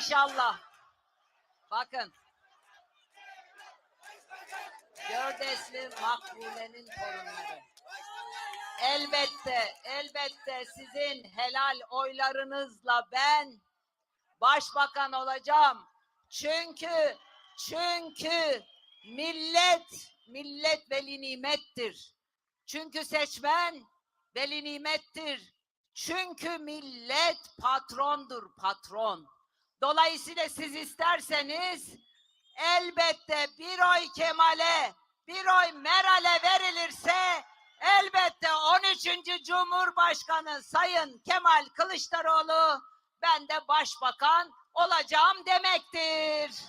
İnşallah. Bakın. Gördesli Makbule'nin torunları. Elbette, elbette sizin helal oylarınızla ben başbakan olacağım. Çünkü, çünkü millet, millet veli nimettir. Çünkü seçmen veli nimettir. Çünkü millet patrondur, patron. Dolayısıyla siz isterseniz elbette bir oy Kemal'e, bir oy Meral'e verilirse elbette 13. Cumhurbaşkanı Sayın Kemal Kılıçdaroğlu ben de başbakan olacağım demektir.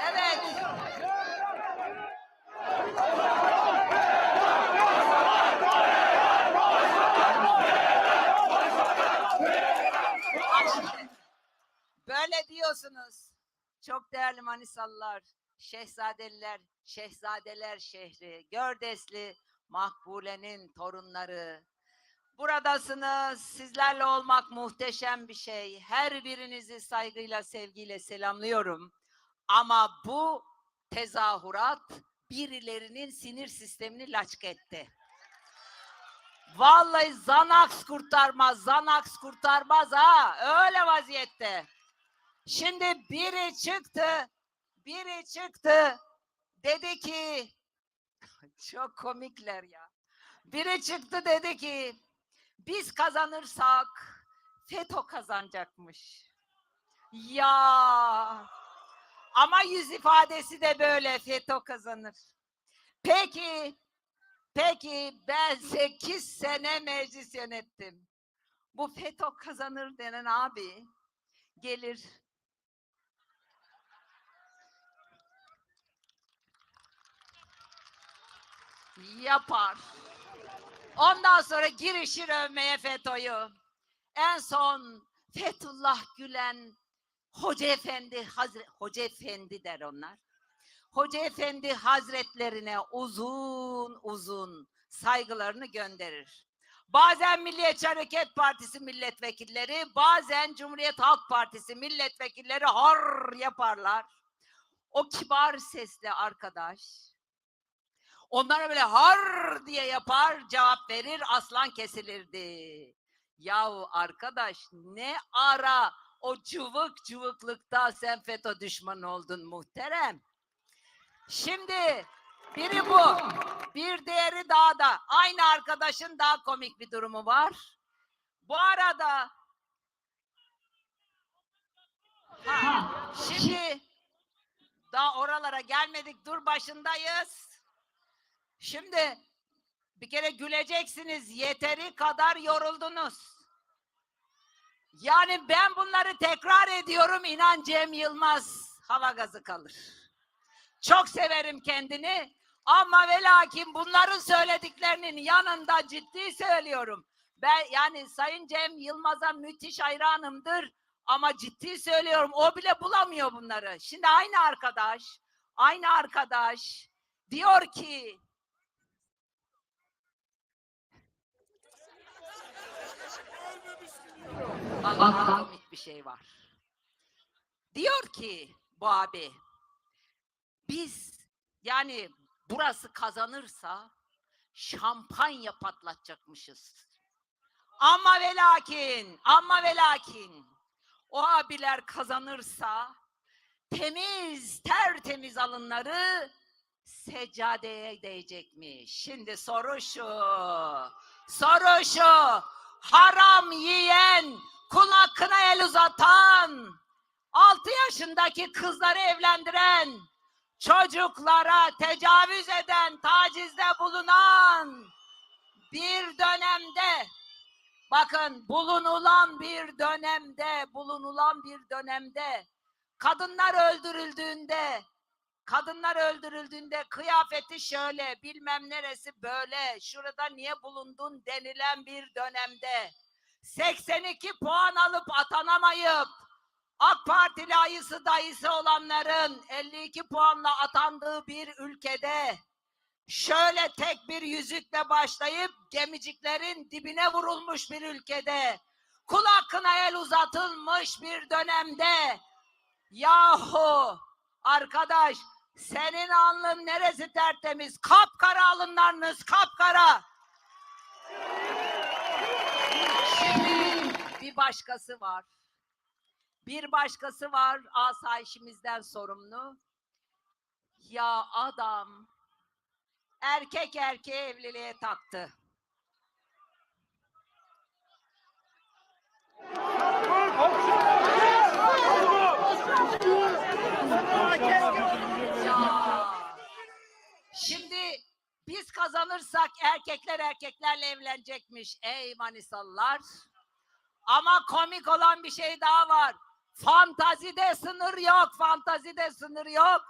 Evet. Böyle diyorsunuz. Çok değerli Manisalılar, Şehzadeliler, Şehzadeler şehri, Gördesli, Makbule'nin torunları. Buradasınız. Sizlerle olmak muhteşem bir şey. Her birinizi saygıyla, sevgiyle selamlıyorum. Ama bu tezahürat birilerinin sinir sistemini laçk etti. Vallahi Zanax kurtarmaz, Zanax kurtarmaz ha. Öyle vaziyette. Şimdi biri çıktı, biri çıktı. Dedi ki, çok komikler ya. Biri çıktı dedi ki, biz kazanırsak FETÖ kazanacakmış. Ya ama yüz ifadesi de böyle FETÖ kazanır. Peki, peki ben 8 sene meclis yönettim. Bu FETÖ kazanır denen abi gelir yapar. Ondan sonra girişir övmeye FETÖ'yü. En son Fethullah Gülen Hoca Efendi Hazre Hoca Efendi der onlar. Hoca Efendi Hazretlerine uzun uzun saygılarını gönderir. Bazen Milliyetçi Hareket Partisi milletvekilleri, bazen Cumhuriyet Halk Partisi milletvekilleri har yaparlar. O kibar sesli arkadaş Onlara böyle har diye yapar, cevap verir, aslan kesilirdi. Yahu arkadaş ne ara o cıvık cıvıklıkta sen FETÖ düşmanı oldun muhterem. Şimdi biri bu, bir diğeri daha da. Aynı arkadaşın daha komik bir durumu var. Bu arada ha, şimdi daha oralara gelmedik, dur başındayız. Şimdi bir kere güleceksiniz. Yeteri kadar yoruldunuz. Yani ben bunları tekrar ediyorum. İnan Cem Yılmaz hava gazı kalır. Çok severim kendini. Ama ve lakin bunların söylediklerinin yanında ciddi söylüyorum. Ben yani Sayın Cem Yılmaz'a müthiş hayranımdır. Ama ciddi söylüyorum o bile bulamıyor bunları. Şimdi aynı arkadaş, aynı arkadaş diyor ki Bak bir şey var. Diyor ki bu abi biz yani burası kazanırsa şampanya patlatacakmışız. Ama ve lakin, ama ve lakin o abiler kazanırsa temiz, tertemiz alınları seccadeye değecekmiş. Şimdi soru şu, soru şu, haram yiyen, kul hakkına el uzatan, 6 yaşındaki kızları evlendiren, çocuklara tecavüz eden, tacizde bulunan bir dönemde bakın bulunulan bir dönemde bulunulan bir dönemde kadınlar öldürüldüğünde kadınlar öldürüldüğünde kıyafeti şöyle bilmem neresi böyle şurada niye bulundun denilen bir dönemde 82 puan alıp atanamayıp AK Partili ayısı dayısı olanların 52 puanla atandığı bir ülkede şöyle tek bir yüzükle başlayıp gemiciklerin dibine vurulmuş bir ülkede kul hakkına el uzatılmış bir dönemde yahu arkadaş senin alnın neresi tertemiz? Kapkara alınlarınız kapkara. Başkası var. Bir başkası var asayişimizden sorumlu. Ya adam erkek erkeğe evliliğe taktı. Ya. Şimdi biz kazanırsak erkekler erkeklerle evlenecekmiş. Ey Manisalılar. Ama komik olan bir şey daha var. Fantazide sınır yok. Fantazide sınır yok.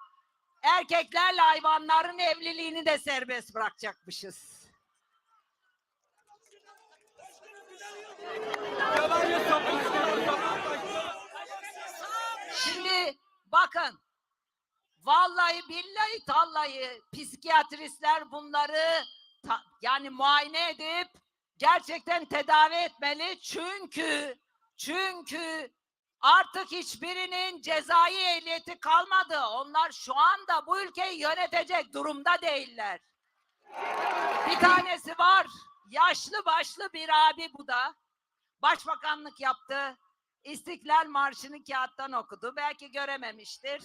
Erkeklerle hayvanların evliliğini de serbest bırakacakmışız. Şimdi bakın vallahi billahi tallahi psikiyatristler bunları yani muayene edip gerçekten tedavi etmeli çünkü çünkü artık hiçbirinin cezai ehliyeti kalmadı. Onlar şu anda bu ülkeyi yönetecek durumda değiller. Bir tanesi var. Yaşlı başlı bir abi bu da. Başbakanlık yaptı. İstiklal Marşı'nı kağıttan okudu. Belki görememiştir.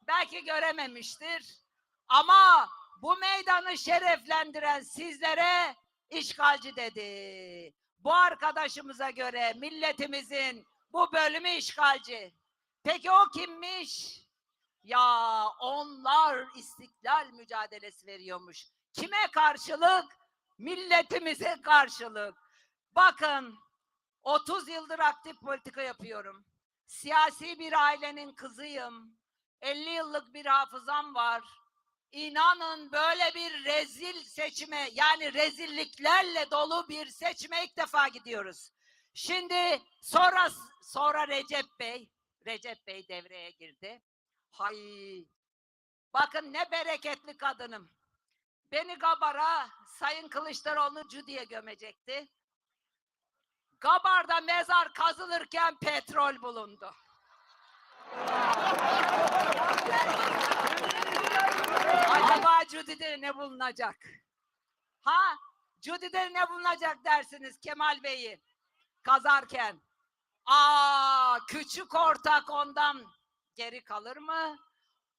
Belki görememiştir. Ama bu meydanı şereflendiren sizlere işgalci dedi. Bu arkadaşımıza göre milletimizin bu bölümü işgalci. Peki o kimmiş? Ya onlar istiklal mücadelesi veriyormuş. Kime karşılık? Milletimize karşılık. Bakın 30 yıldır aktif politika yapıyorum. Siyasi bir ailenin kızıyım. 50 yıllık bir hafızam var. İnanın böyle bir rezil seçime yani rezilliklerle dolu bir seçime ilk defa gidiyoruz. Şimdi sonra sonra Recep Bey, Recep Bey devreye girdi. Hay. Bakın ne bereketli kadınım. Beni Gabar'a Sayın Kılıçdaroğlu Cudi'ye gömecekti. Gabar'da mezar kazılırken petrol bulundu. Cudi'de ne bulunacak? Ha? Cudi'de ne bulunacak dersiniz Kemal Bey'i kazarken? Aa, küçük ortak ondan geri kalır mı?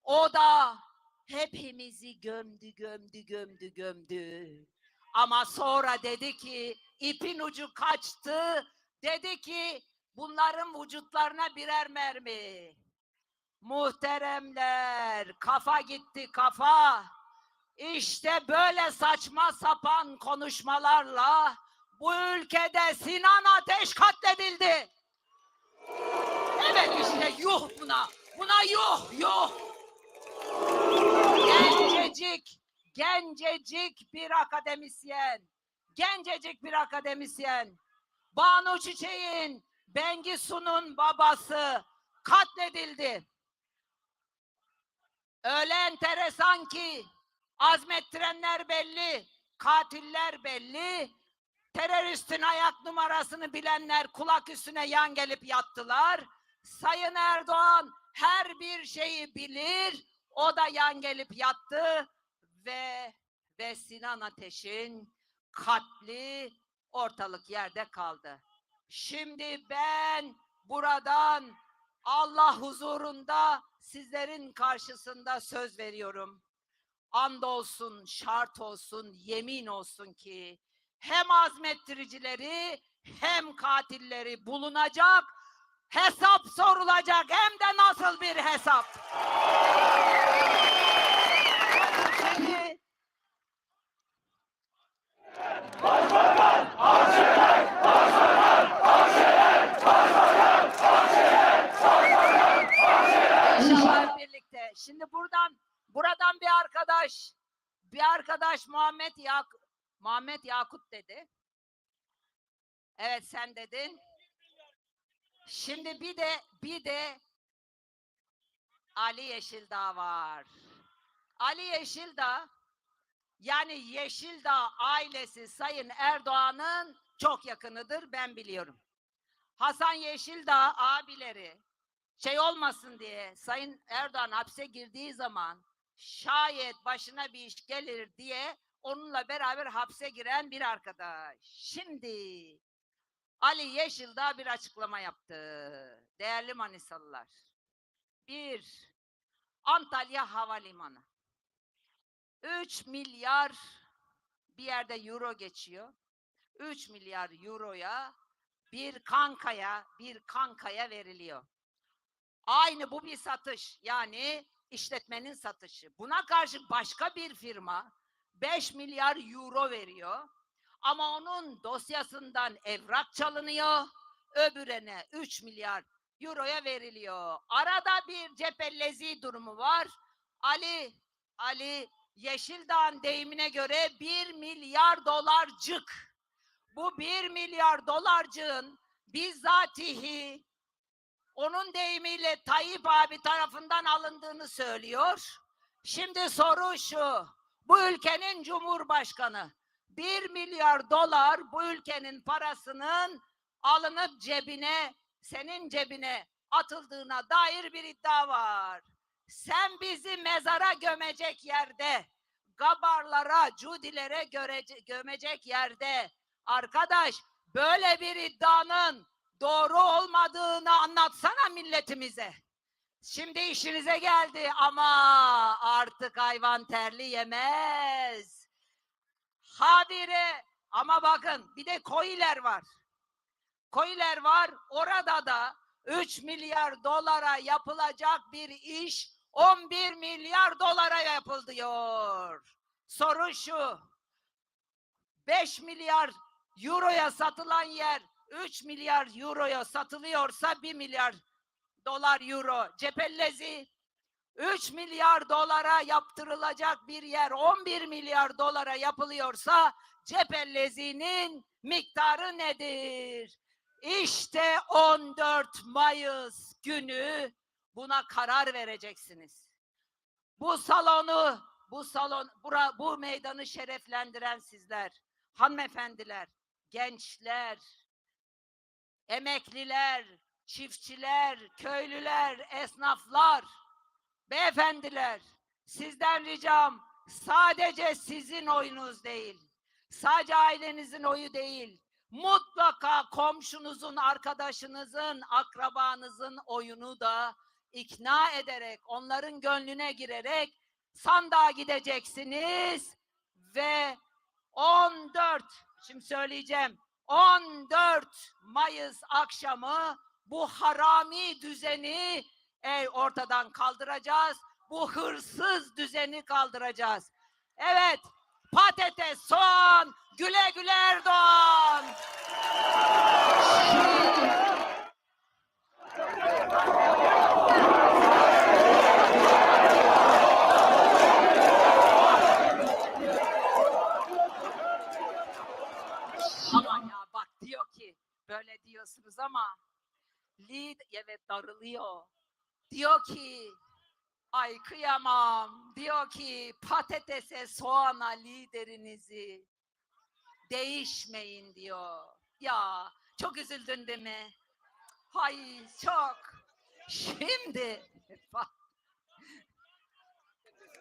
O da hepimizi gömdü, gömdü, gömdü, gömdü. Ama sonra dedi ki ipin ucu kaçtı. Dedi ki bunların vücutlarına birer mermi. Muhteremler, kafa gitti kafa. İşte böyle saçma sapan konuşmalarla bu ülkede Sinan Ateş katledildi. Evet işte yuh buna. Buna yuh yuh. Gencecik, gencecik bir akademisyen. Gencecik bir akademisyen. Banu Çiçek'in, Bengisu'nun babası katledildi. Öyle enteresan ki azmettirenler belli, katiller belli. Teröristin ayak numarasını bilenler kulak üstüne yan gelip yattılar. Sayın Erdoğan her bir şeyi bilir. O da yan gelip yattı ve ve Sinan Ateş'in katli ortalık yerde kaldı. Şimdi ben buradan Allah huzurunda sizlerin karşısında söz veriyorum. And olsun, şart olsun, yemin olsun ki hem azmettiricileri hem katilleri bulunacak, hesap sorulacak hem de nasıl bir hesap. Şimdi İnşallah birlikte. Şimdi buradan buradan bir arkadaş bir arkadaş Muhammed Yak Muhammed Yakut dedi. Evet sen dedin. Şimdi bir de bir de Ali Yeşildağ var. Ali Yeşildağ yani Yeşildağ ailesi Sayın Erdoğan'ın çok yakınıdır ben biliyorum. Hasan Yeşildağ abileri şey olmasın diye Sayın Erdoğan hapse girdiği zaman şayet başına bir iş gelir diye onunla beraber hapse giren bir arkadaş. Şimdi Ali Yeşildağ bir açıklama yaptı. Değerli Manisalılar. Bir, Antalya Havalimanı. 3 milyar bir yerde euro geçiyor. 3 milyar euroya bir kankaya, bir kankaya veriliyor. Aynı bu bir satış. Yani işletmenin satışı. Buna karşı başka bir firma 5 milyar euro veriyor. Ama onun dosyasından evrak çalınıyor. Öbürüne 3 milyar euroya veriliyor. Arada bir cepellezi durumu var. Ali Ali Yeşildağ'ın deyimine göre 1 milyar dolarcık. Bu 1 milyar dolarcığın bizzatihi onun deyimiyle Tayyip abi tarafından alındığını söylüyor. Şimdi soru şu. Bu ülkenin cumhurbaşkanı 1 milyar dolar bu ülkenin parasının alınıp cebine, senin cebine atıldığına dair bir iddia var. Sen bizi mezara gömecek yerde, gabarlara, cudilere görece- gömecek yerde, arkadaş böyle bir iddianın doğru olmadığını anlatsana milletimize. Şimdi işinize geldi ama artık hayvan terli yemez. Habire ama bakın bir de koyiler var. Koyiler var orada da 3 milyar dolara yapılacak bir iş 11 milyar dolara yapıldı diyor. Soru şu. 5 milyar euroya satılan yer 3 milyar euroya satılıyorsa 1 milyar dolar euro cepellezi 3 milyar dolara yaptırılacak bir yer 11 milyar dolara yapılıyorsa cepellezinin miktarı nedir? İşte 14 Mayıs günü buna karar vereceksiniz. Bu salonu, bu salon, bura, bu meydanı şereflendiren sizler, hanımefendiler, gençler, emekliler, çiftçiler, köylüler, esnaflar, beyefendiler, sizden ricam sadece sizin oyunuz değil, sadece ailenizin oyu değil, mutlaka komşunuzun, arkadaşınızın, akrabanızın oyunu da ikna ederek, onların gönlüne girerek sandığa gideceksiniz ve 14, şimdi söyleyeceğim, 14 Mayıs akşamı bu harami düzeni ey ortadan kaldıracağız. Bu hırsız düzeni kaldıracağız. Evet, patates, soğan, güle güle Erdoğan. Ama ya bak diyor ki böyle diyorsunuz ama lead evet darılıyor. Diyor ki ay kıyamam. Diyor ki patatese soğana liderinizi değişmeyin diyor. Ya çok üzüldün değil mi? Hay çok. Şimdi bak.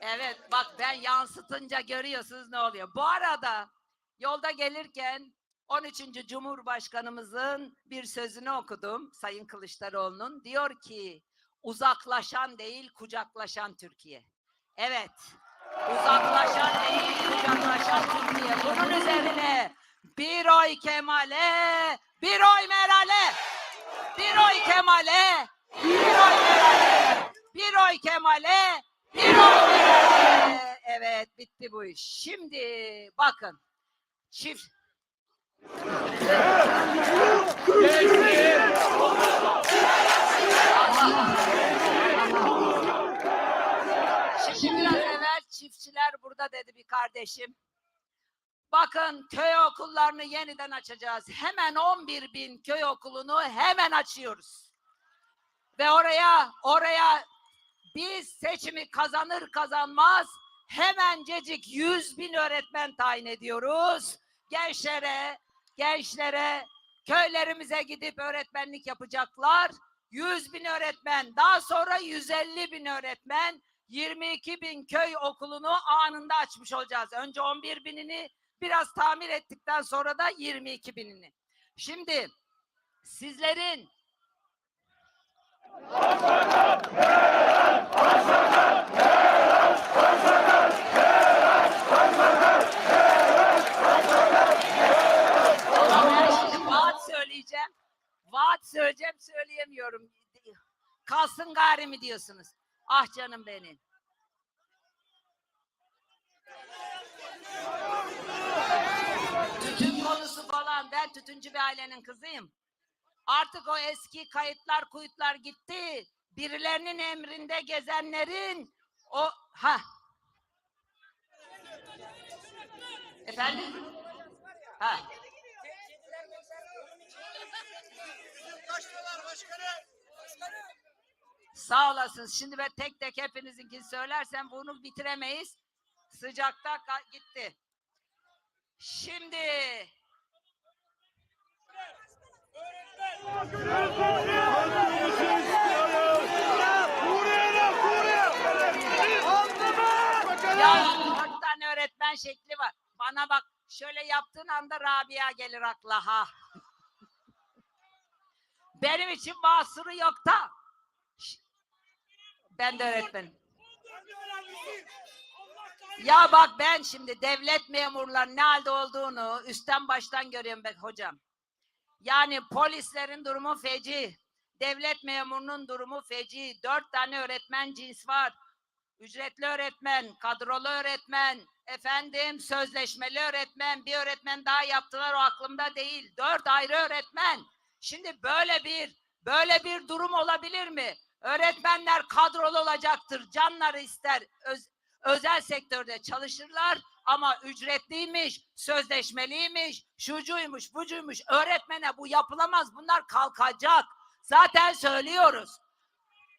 Evet bak ben yansıtınca görüyorsunuz ne oluyor. Bu arada yolda gelirken 13. Cumhurbaşkanımızın bir sözünü okudum Sayın Kılıçdaroğlu'nun. Diyor ki uzaklaşan değil kucaklaşan Türkiye. Evet. Uzaklaşan değil kucaklaşan Türkiye. Bunun üzerine bir oy Kemal'e, bir oy Meral'e, bir oy Kemal'e, bir oy Meral'e, bir oy Kemal'e, bir oy Meral'e. Evet bitti bu iş. Şimdi bakın çift Şimdi biraz evvel çiftçiler burada dedi bir kardeşim. Bakın köy okullarını yeniden açacağız. Hemen 11 bin köy okulunu hemen açıyoruz. Ve oraya oraya biz seçimi kazanır kazanmaz hemencecik 100 bin öğretmen tayin ediyoruz. Gençlere gençlere köylerimize gidip öğretmenlik yapacaklar. 100 bin öğretmen, daha sonra 150 bin öğretmen, 22 bin köy okulunu anında açmış olacağız. Önce 11 binini biraz tamir ettikten sonra da 22 binini. Şimdi sizlerin Ben şimdi vaat söyleyeceğim. Vaat söyleyeceğim söyleyemiyorum. Kalsın gari mi diyorsunuz? Ah canım benim. Tütün konusu falan. Ben tütüncü bir ailenin kızıyım. Artık o eski kayıtlar kuyutlar gitti. Birilerinin emrinde gezenlerin o ha. Efendim? Ha. Sağ olasınız. Şimdi ben tek tek hepinizinkini söylersem bunu bitiremeyiz. Sıcakta gitti. Şimdi ya tane öğretmen şekli var. Bana bak şöyle yaptığın anda Rabia gelir akla ha. Benim için mahsuru yok da. Ben de öğretmenim. Ya bak ben şimdi devlet memurlarının ne halde olduğunu üstten baştan görüyorum ben hocam. Yani polislerin durumu feci. Devlet memurunun durumu feci. Dört tane öğretmen cins var. Ücretli öğretmen, kadrolu öğretmen, efendim sözleşmeli öğretmen, bir öğretmen daha yaptılar o aklımda değil. Dört ayrı öğretmen. Şimdi böyle bir böyle bir durum olabilir mi? Öğretmenler kadrolu olacaktır. Canları ister. öz- özel sektörde çalışırlar ama ücretliymiş, sözleşmeliymiş, şucuymuş, bucuymuş. Öğretmene bu yapılamaz. Bunlar kalkacak. Zaten söylüyoruz.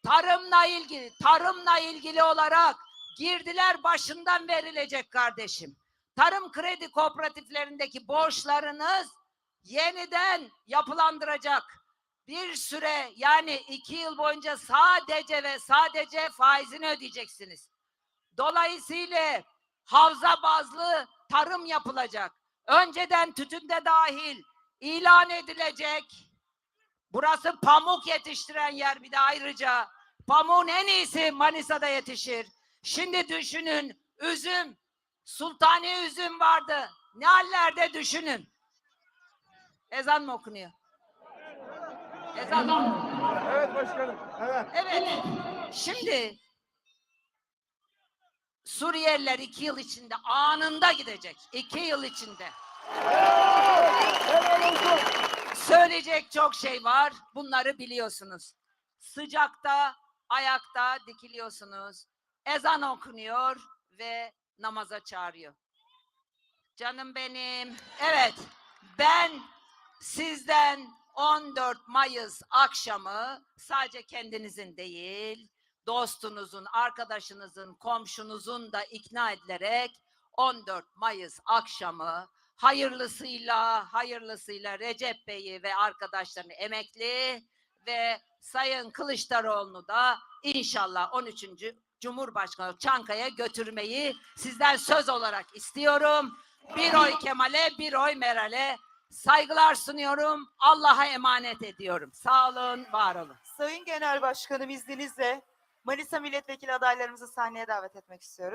Tarımla ilgili, tarımla ilgili olarak girdiler başından verilecek kardeşim. Tarım kredi kooperatiflerindeki borçlarınız yeniden yapılandıracak. Bir süre yani iki yıl boyunca sadece ve sadece faizini ödeyeceksiniz. Dolayısıyla havza bazlı tarım yapılacak. Önceden tütünde dahil ilan edilecek. Burası pamuk yetiştiren yer bir de ayrıca. Pamuğun en iyisi Manisa'da yetişir. Şimdi düşünün üzüm, sultani üzüm vardı. Ne hallerde düşünün. Ezan mı okunuyor? Ezan mı? Evet başkanım. Evet. Evet. Şimdi Suriyeliler iki yıl içinde anında gidecek. İki yıl içinde. Söyleyecek çok şey var. Bunları biliyorsunuz. Sıcakta, ayakta dikiliyorsunuz. Ezan okunuyor ve namaza çağırıyor. Canım benim. Evet. Ben sizden 14 Mayıs akşamı sadece kendinizin değil, dostunuzun, arkadaşınızın, komşunuzun da ikna edilerek 14 Mayıs akşamı hayırlısıyla hayırlısıyla Recep Bey'i ve arkadaşlarını emekli ve Sayın Kılıçdaroğlu'nu da inşallah 13. Cumhurbaşkanı Çankaya götürmeyi sizden söz olarak istiyorum. Bir oy Kemal'e, bir oy Meral'e saygılar sunuyorum. Allah'a emanet ediyorum. Sağ olun, var olun. Sayın Genel Başkanım izninizle Manisa milletvekili adaylarımızı sahneye davet etmek istiyoruz.